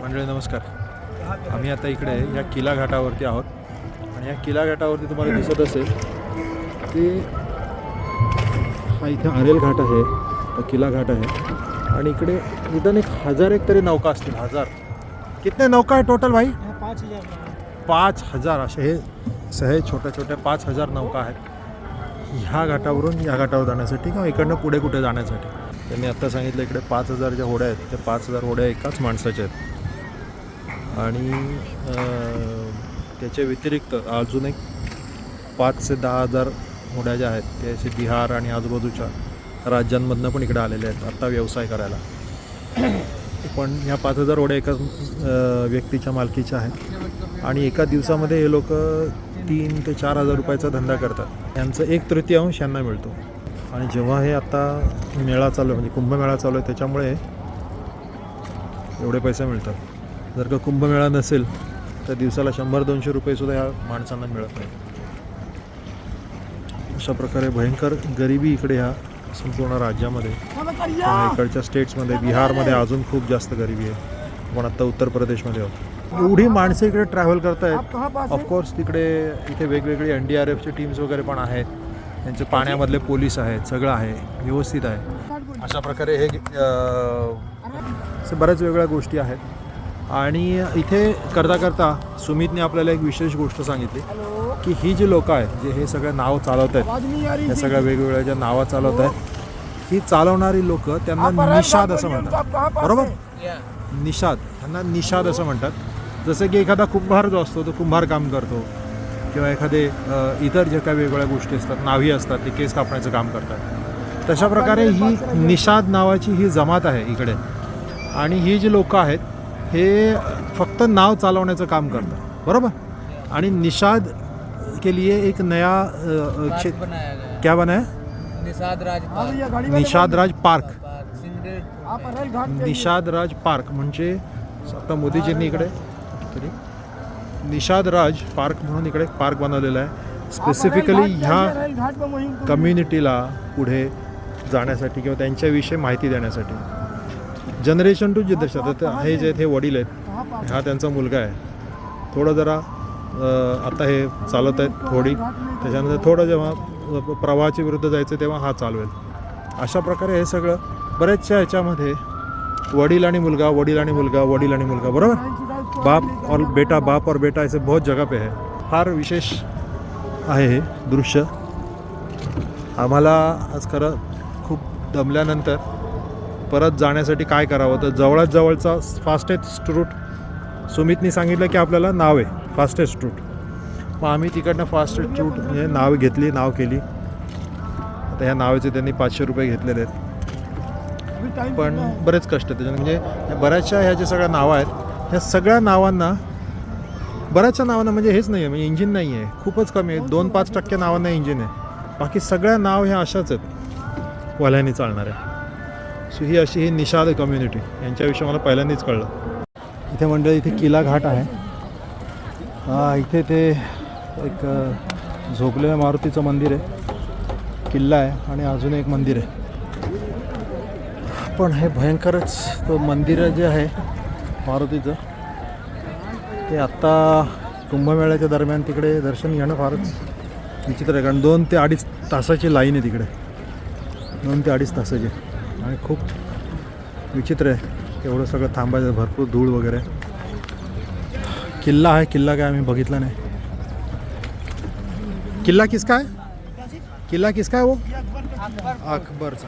मंडळी नमस्कार. आम्ही आता इकडे या किला घाटावरती आहोत. आणि या किला घाटावरती तुम्हाला दिसत असेल की हा इथे आरेल घाट आहे हा किला घाट आहे. आणि इकडे निदान एक हजार एक तरी नौका असतील हजार. कितने नौका आहे टोटल भाई? पाच हजार. पाच हजार असे हे सहे छोट्या छोट्या पाच हजार नौका आहेत. ह्या घाटावरून या घाटावर जाण्यासाठी किंवा इकडनं पुढे कुठे जाण्यासाठी. त्यांनी आत्ता सांगितलं इकडे पाच हजार ज्या होड्या आहेत त्या पाच हजार होड्या एकाच माणसाच्या आहेत. आणि त्याच्या व्यतिरिक्त अजून एक पाच ते दहा हजार होड्या ज्या आहेत ते असे बिहार आणि आजूबाजूच्या राज्यांमधनं पण इकडे आलेले आहेत. आत्ता व्यवसाय करायला. पण ह्या पाच हजार होड्या एका व्यक्तीच्या मालकीच्या आहेत. आणि एका दिवसामध्ये हे लोक तीन ते चार हजार रुपयाचा धंदा करतात. यांचं एक तृतीयांश यांना मिळतो. आणि जेव्हा हे आत्ता मेळा चालू आहे म्हणजे कुंभमेळा चालू आहे त्याच्यामुळे एवढे पैसे मिळतात. जर का कुंभमेळा नसेल तर दिवसाला शंभर दोनशे रुपयेसुद्धा ह्या माणसांना मिळत नाही. अशा प्रकारे भयंकर गरिबी इकडे ह्या संपूर्ण राज्यामध्ये इकडच्या स्टेट्समध्ये बिहारमध्ये अजून खूप जास्त गरिबी आहे. पण आत्ता उत्तर प्रदेशमध्ये आहोत. एवढी माणसं इकडे ट्रॅव्हल करतायत. ऑफकोर्स तिकडे इथे वेगवेगळी एन डी आर एफचे टीम्स वगैरे पण आहेत. त्यांचे पाण्यामधले पोलीस आहेत सगळं आहे व्यवस्थित आहे. अशा प्रकारे हे बऱ्याच वेगळ्या गोष्टी आहेत. आणि इथे करता करता सुमितने आपल्याला एक विशेष गोष्ट सांगितली की ही जी लोकं आहेत जे हे सगळं नाव चालवत आहेत या सगळ्या वेगवेगळ्या ज्या नावं चालवत आहेत ही चालवणारी लोक त्यांना निषाद असं म्हणतात. बरोबर? निषाद त्यांना निषाद असं म्हणतात. जसं की एखादा कुंभार जो असतो तो कुंभार काम करतो. किंवा एखादे इतर जे काही वेगवेगळ्या गोष्टी असतात नावी असतात ते केस कापण्याचं काम करतात. तशा प्रकारे ही निषाद नावाची ही जमात आहे इकडे. आणि ही जी लोकं आहेत हे फक्त नाव चालवण्याचं काम करतात. बरोबर? आणि निषाद के लिए एक नया क्षेत्र बनाया गया क्या बना है? Nishad Raj park. Nishad Raj park. Nishad Raj park म्हणजे आता मोदीजींनी इकडे तरी. निषाद राज पार्क म्हणून इकडे एक पार्क बनवलेला आहे. स्पेसिफिकली ह्या कम्युनिटीला पुढे जाण्यासाठी किंवा त्यांच्याविषयी माहिती देण्यासाठी. जनरेशन टू जनरेशन आता हे जे हे वडील आहेत हा त्यांचा मुलगा आहे. थोडं जरा आता हे चालत आहेत थोडी. त्याच्यानंतर थोडं जेव्हा प्रवाहाच्या विरुद्ध जायचं तेव्हा हा चालवेल अशा प्रकारे हे सगळं बऱ्याचशा ह्याच्यामध्ये वडील आणि मुलगा वडील आणि मुलगा वडील आणि मुलगा बरोबर? बाप और बेटा बाप और बेटा ऐसे बहुत जगह पे है. फार विशेष आहे हे दृश्य. आम्हाला आज खरं खूप दमल्यानंतर परत जाण्यासाठी काय करावं? तर जवळच जवळचा फास्टेस्ट रूट सुमितनी सांगितलं की आपल्याला नाव आहे फास्टेस्ट रूट मग आम्ही तिकडनं फास्टेस्ट रूट म्हणजे नाव घेतली नाव केली. आता ह्या नावाचे त्यांनी पाचशे रुपये घेतलेले आहेत. पण बरेच कष्ट त्याच्यात म्हणजे बऱ्याचशा ह्या ज्या सगळ्या नावं आहेत ह्या सगळ्या नावांना बऱ्याचशा नावांना म्हणजे हेच नाही आहे म्हणजे इंजिन नाही आहे खूपच कमी आहे. दोन पाच टक्के नावांना इंजिन आहे. बाकी सगळ्या नाव ह्या अशाच आहेत. वाल्याने चालणाऱ्या. सो ही अशी ही निषाद कम्युनिटी यांच्याविषयी मला पहिल्यांदाच कळलं. इथे मंडळी इथे किला घाट आहे. हा इथे ते एक अ, झोपलेल्या मारुतीचं मंदिर आहे. किल्ला आहे आणि अजून एक मंदिर आहे. पण हे भयंकरच तो मंदिर जे आहे मारुतीचं ते आत्ता कुंभमेळ्याच्या दरम्यान तिकडे दर्शन घेणं फारच विचित्र आहे. कारण दोन ते अडीच तासाची लाईन आहे तिकडे. दोन ते अडीच तासाची. आणि खूप विचित्र आहे. एवढं सगळं थांबायचं भरपूर धूळ वगैरे. किल्ला आहे किल्ला काय आम्ही बघितला नाही. किल्ला किसका आहे किल्ला किसका आहे वो अकबरचा